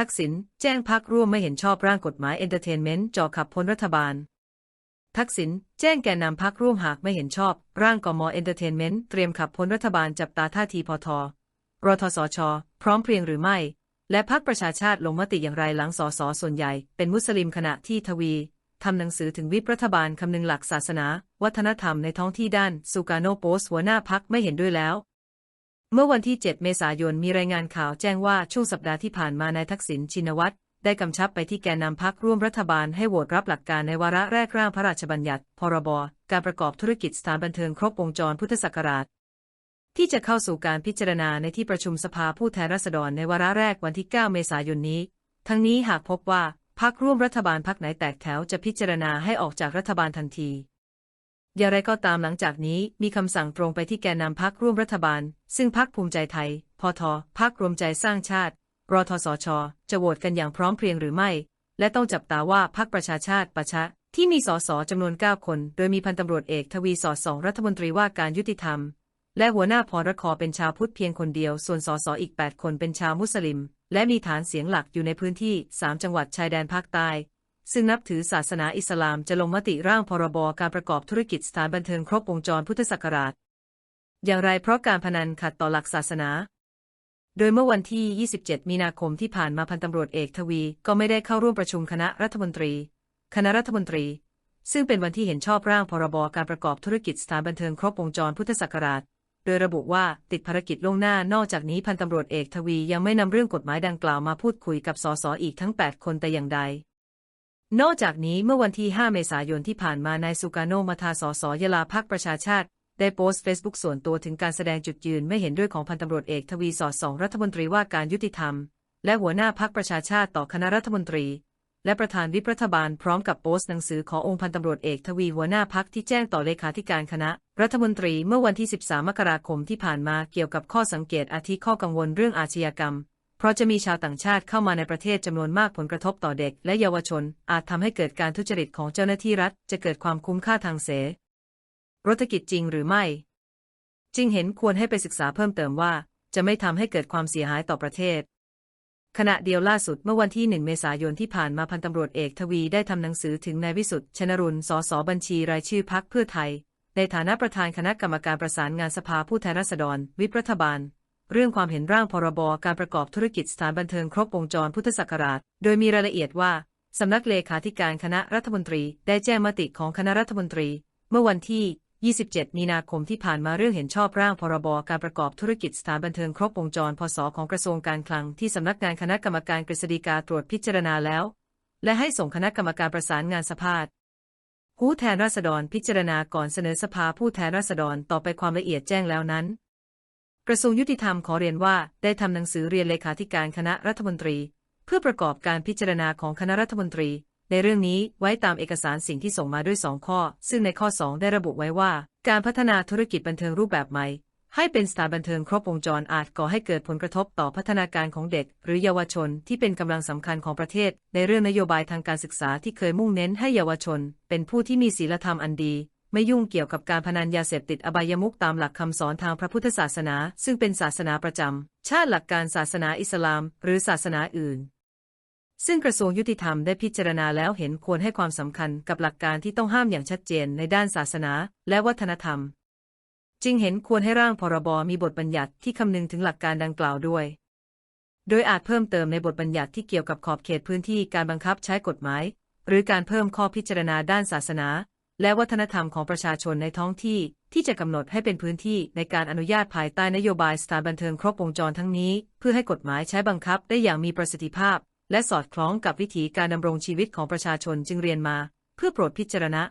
ทักษิณแจ้งพักร่วมไม่เห็นชอบร่างกฎหมายเอนเตอร์เทนเมนต์จ่อขับพ้นรัฐบาล ทักษิณแจ้งแก่นำพักร่วมหากไม่เห็นชอบ ร่างกมเอนเตอร์เทนเมนต์เตรียมขับพ้นรัฐบาลจับตาท่าทีพอทรทสช พร้อมเพรียงหรือไม่ และพักประชาชาติลงมติอย่างไรหลังสสส่วนใหญ่ เป็นมุสลิมขณะที่ทวีทำหนังสือถึงวิปรัฐบาลคำนึงหลักศาสนา วัฒนธรรมในท้องที่ด้าน สุกาโนโปสหัวหน้าพักไม่เห็นด้วยแล้ว เมื่อวันที่ 7 เมษายนมีรายงานข่าวแจ้งว่าช่วงสัปดาห์ที่ผ่านมานายทักษิณชินวัตรได้กำชับไปที่แกนนำพักร่วมรัฐบาลให้โหวตรับหลักการในวาระแรกร่างพระราชบัญญัติ พรบ การประกอบธุรกิจสถานบันเทิงครบวงจรพุทธศักราช ที่จะเข้าสู่การพิจารณาในที่ประชุมสภาผู้แทนราษฎรในวาระแรกวันที่ 9 เมษายนนี้ ทั้งนี้หากพบว่าพักร่วมรัฐบาลพักไหนแตกแถวจะพิจารณาให้ออกจากรัฐบาลทันที อย่างไรก็ตามหลังจากนี้มีคำสั่งตรงไปที่แกนนำพักร่วมรัฐบาล ซึ่งพักภูมิใจไทย พทพักรวมใจสร้างชาติ รทสช จะโหวตกันอย่างพร้อมเพรียงหรือไม่ และต้องจับตาว่าพักประชาชาติประชาที่มีสสจำนวน 9 คน โดยมีพันตำรวจเอกทวีสอดสองรัฐมนตรีว่าการยุติธรรม และหัวหน้าพรคเป็นชาวพุทธเพียงคนเดียว ส่วนสสอีก 8 คนเป็นชาวมุสลิม และมีฐานเสียงหลักอยู่ในพื้นที่ 3 จังหวัดชายแดนภาคใต้ ซึ่งนับถือศาสนาอิสลามจะลงมติร่างพรบการประกอบธุรกิจสถานบันเทิงครบวงจรพุทธศักราช อย่างไรเพราะการพนันขัดต่อหลักศาสนา โดยเมื่อวันที่ 27 มีนาคมที่ผ่านมาพันตำรวจเอกทวี ก็ไม่ได้เข้าร่วมประชุมคณะรัฐมนตรี คณะรัฐมนตรี ซึ่งเป็นวันที่เห็นชอบร่างพรบการประกอบธุรกิจสถานบันเทิงครบวงจรพุทธศักราชโดยระบุว่าติดภารกิจล่วงหน้านอกจากนี้พันตำรวจเอกทวียังไม่นำเรื่องกฎหมายดังกล่าวมาพูดคุยกับสสอีกทั้ง 8 คนแต่อย่างใด นอกจากนี้เมื่อวันที่ 5 เมษายนที่ผ่านมานายสุกาโนมาทาสสยลาพักประชาชาติ ได้โพสต์เฟซบุ๊กส่วนตัวถึงการแสดงจุดยืนไม่เห็นด้วยของพันตำรวจเอกทวีสอดสองรัฐมนตรีว่าการยุติธรรม และหัวหน้าพักประชาชาติต่อคณะรัฐมนตรี และประธานวิปรัฐบาลพร้อมกับโพสต์หนังสือขอองค์พันตำรวจเอกทวีหัวหน้าพักที่แจ้งต่อเลขาธิการคณะ รัฐมนตรีเมื่อวันที่ 13 มกราคมที่ผ่านมาเกี่ยวกับข้อสังเกตอาทิข้อกังวลเรื่องอาชญากรรม เพราะจะมีชาวต่างชาติเข้ามาในประเทศจำนวนมากผลกระทบต่อเด็กและเยาวชน อาจทำให้เกิดการทุจริตของเจ้าหน้าที่รัฐ จะเกิดความคุ้มค่าทางเสรธกิจจริงหรือไม่จึงเห็นควรให้ไปศึกษาเพิ่มเติมว่า จะไม่ทำให้เกิดความเสียหายต่อประเทศขณะเดียวล่าสุดเมื่อวันที่ 1 เมษายนที่ผ่านมาพันตำรวจเอกทวีได้ทำหนังสือถึงนายวิสุทธิ์ชนรุนสสบัญชีรายชื่อพักเพื่อไทย ในฐานะประธานคณะกรรมการประสานงานสภาผู้แทนราษฎร วิปรัฐบาล เรื่องความเห็นร่างพรบการประกอบธุรกิจสถานบันเทิงครบวงจรพุทธศักราช โดยมีรายละเอียดว่า สำนักเลขาธิการคณะรัฐมนตรี ได้แจ้งมติของคณะรัฐมนตรี เมื่อวันที่ 27 มีนาคมที่ผ่านมาเรื่องเห็นชอบร่างพรบการประกอบธุรกิจสถานบันเทิงครบวงจรพศของกระทรวงการคลังที่สำนักงานคณะกรรมการกฤษฎีกาตรวจพิจารณาแล้ว และให้ส่งคณะกรรมการประสานงานสภาผู้แทนราษฎรพิจารณาก่อนเสนอสภาผู้แทนราษฎรต่อไปความละเอียดแจ้งแล้วนั้น ระทรวงยุติธรรมขอเรียนว่าได้ทำหนังสือเรียนเลขาธิการคณะรัฐมนตรี เพื่อประกอบการพิจารณาของคณะรัฐมนตรี ในเรื่องนี้ไว้ตามเอกสารสิ่งที่ส่งมาด้วย 2 ข้อ ซึ่งในข้อ 2 ได้ระบุไว้ว่า การพัฒนาธุรกิจบันเทิงรูปแบบใหม่ ให้เป็นสถานบันเทิงครบวงจรอาจก่อให้เกิดผลกระทบต่อพัฒนาการของเด็ก หรือเยาวชนที่เป็นกำลังสำคัญของประเทศ ในเรื่องนโยบายทางการศึกษาที่เคยมุ่งเน้นให้เยาวชน เป็นผู้ที่มีศีลธรรมอันดี ไม่ยุ่งเกี่ยวกับการพนันยาเสพติดอบายมุขตามหลักคำสอนทางพระพุทธศาสนา ซึ่งเป็นศาสนาประจำ ชาติหลักการศาสนาอิสลาม หรือศาสนาอื่น ซึ่งกระทรวงยุติธรรมได้พิจารณาแล้วเห็นควรให้ความสำคัญกับหลักการที่ต้องห้ามอย่างชัดเจนในด้านศาสนาและวัฒนธรรม จึงเห็นควรให้ร่างพรบมีบทบัญญัติที่คำนึงถึงหลักการดังกล่าวด้วยโดยอาจเพิ่มเติมในบทบัญญัติที่เกี่ยวกับขอบเขตพื้นที่การบังคับใช้กฎหมาย หรือการเพิ่มข้อพิจารณาด้านศาสนา และวัฒนธรรมของประชาชนในท้องที่ที่จะกำหนดให้เป็นพื้นที่ในการอนุญาตภายใต้นโยบายสถานบันเทิงครบวงจรทั้งนี้ เพื่อให้กฎหมายใช้บังคับได้อย่างมีประสิทธิภาพ และสอดคล้องกับวิถีการดำรงชีวิตของประชาชนจึงเรียนมา เพื่อโปรดพิจารณา